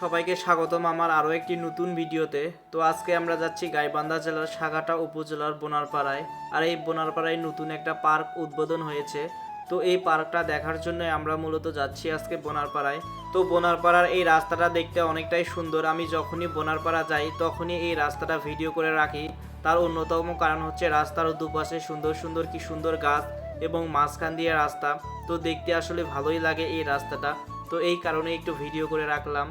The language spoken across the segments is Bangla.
সবাইকে স্বাগতম আমার আরও একটি নতুন ভিডিওতে। তো আজকে আমরা যাচ্ছি গাইবান্ধা জেলার সাগাটা উপজেলার বোনারপাড়ায়। আর এই বোনারপাড়ায় নতুন একটা পার্ক উদ্বোধন হয়েছে। তো এই পার্কটা দেখার জন্য আমরা মূলত যাচ্ছি আজকে বোনারপাড়ায়। তো বোনারপাড়ার এই রাস্তাটা দেখতে অনেকটাই সুন্দর। আমি যখনই বোনারপাড়া যাই, তখনই এই রাস্তাটা ভিডিও করে রাখি। তার অন্যতম কারণ হচ্ছে রাস্তার দুপাশে সুন্দর সুন্দর কি সুন্দর গাছ এবং মাঝখান দিয়ে রাস্তা। তো দেখতে আসলে ভালোই লাগে এই রাস্তাটা। তো এই কারণে একটু ভিডিও করে রাখলাম।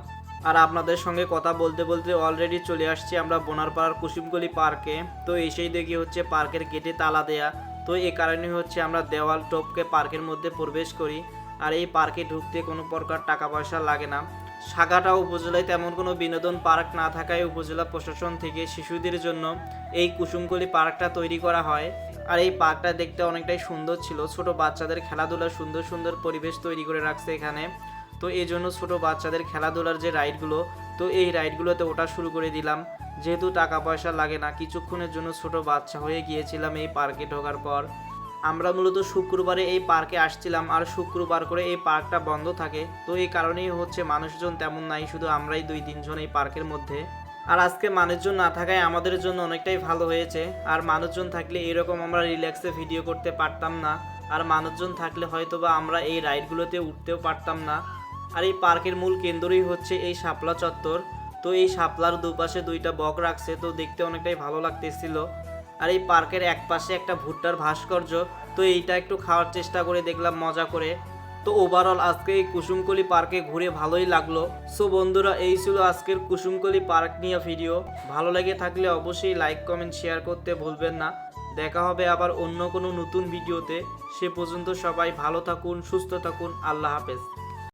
আর আপনাদের সঙ্গে কথা বলতে বলতে অলরেডি চলে আসছি আমরা বোনারপাড়ার কুসুমগলি পার্কে তো এসেই দেখি হচ্ছে পার্কের গেটে তালা দেয়া। তো এই কারণে হচ্ছে আমরা দেওয়াল টপকে পার্কের মধ্যে প্রবেশ করি। আর এই পার্কে ঢুকতে কোনো প্রকার টাকা পয়সা লাগে না। সাগাটা উপজেলায় তেমন কোনো বিনোদন পার্ক না থাকায় উপজেলা প্রশাসন থেকে শিশুদের জন্য এই কুসুমকলি পার্কটা তৈরি করা হয়। আর এই পার্কটা দেখতে অনেকটাই সুন্দর ছিল। ছোট বাচ্চাদের খেলাধুলার সুন্দর সুন্দর পরিবেশ তৈরি করে রাখছে এখানে। তো এই জন্য ছোটো বাচ্চাদের খেলাধুলার যে রাইডগুলো, তো এই রাইডগুলোতে ওঠা শুরু করে দিলাম। যেহেতু টাকা পয়সা লাগে না, কিছুক্ষণের জন্য ছোট বাচ্চা হয়ে গিয়েছিলাম এই পার্কে ঢোকার পর। আমরা মূলত শুক্রবারে এই পার্কে আসছিলাম আর শুক্রবার করে এই পার্কটা বন্ধ থাকে। তো এই কারণেই হচ্ছে মানুষজন তেমন নাই, শুধু আমরাই দুই তিনজন এই পার্কের মধ্যে। আর আজকে মানুষজন না থাকায় আমাদের জন্য অনেকটাই ভালো হয়েছে। আর মানুষজন থাকলে এরকম আমরা রিল্যাক্সে ভিডিও করতে পারতাম না। আর মানুষজন থাকলে হয়তো বা আমরা এই রাইডগুলোতে উঠতেও পারতাম না। আর এই পার্কের মূল কেন্দ্রই হচ্ছে এই শাপলা চত্বর। তো এই শাপলার দুপাশে দুইটা বক রাখছে, তো দেখতে অনেকটাই ভালো লাগতেছিল। আর এই পার্কের এক পাশে একটা ভুট্টার ভাস্কর্য, তো এইটা একটু খাওয়ার চেষ্টা করে দেখলাম, মজা করে। তো ওভারঅল আজকে এই কুসুমকলি পার্কে ঘুরে ভালোই লাগল। সো বন্ধুরা, এই ছিল আজকের কুসুমকলি পার্ক নিয়ে ভিডিও। ভালো লেগে থাকলে অবশ্যই লাইক কমেন্ট শেয়ার করতে ভুলবেন না। দেখা হবে আবার অন্য কোনো নতুন ভিডিওতে। সে পর্যন্ত সবাই ভালো থাকুন, সুস্থ থাকুন। আল্লাহ হাফেজ।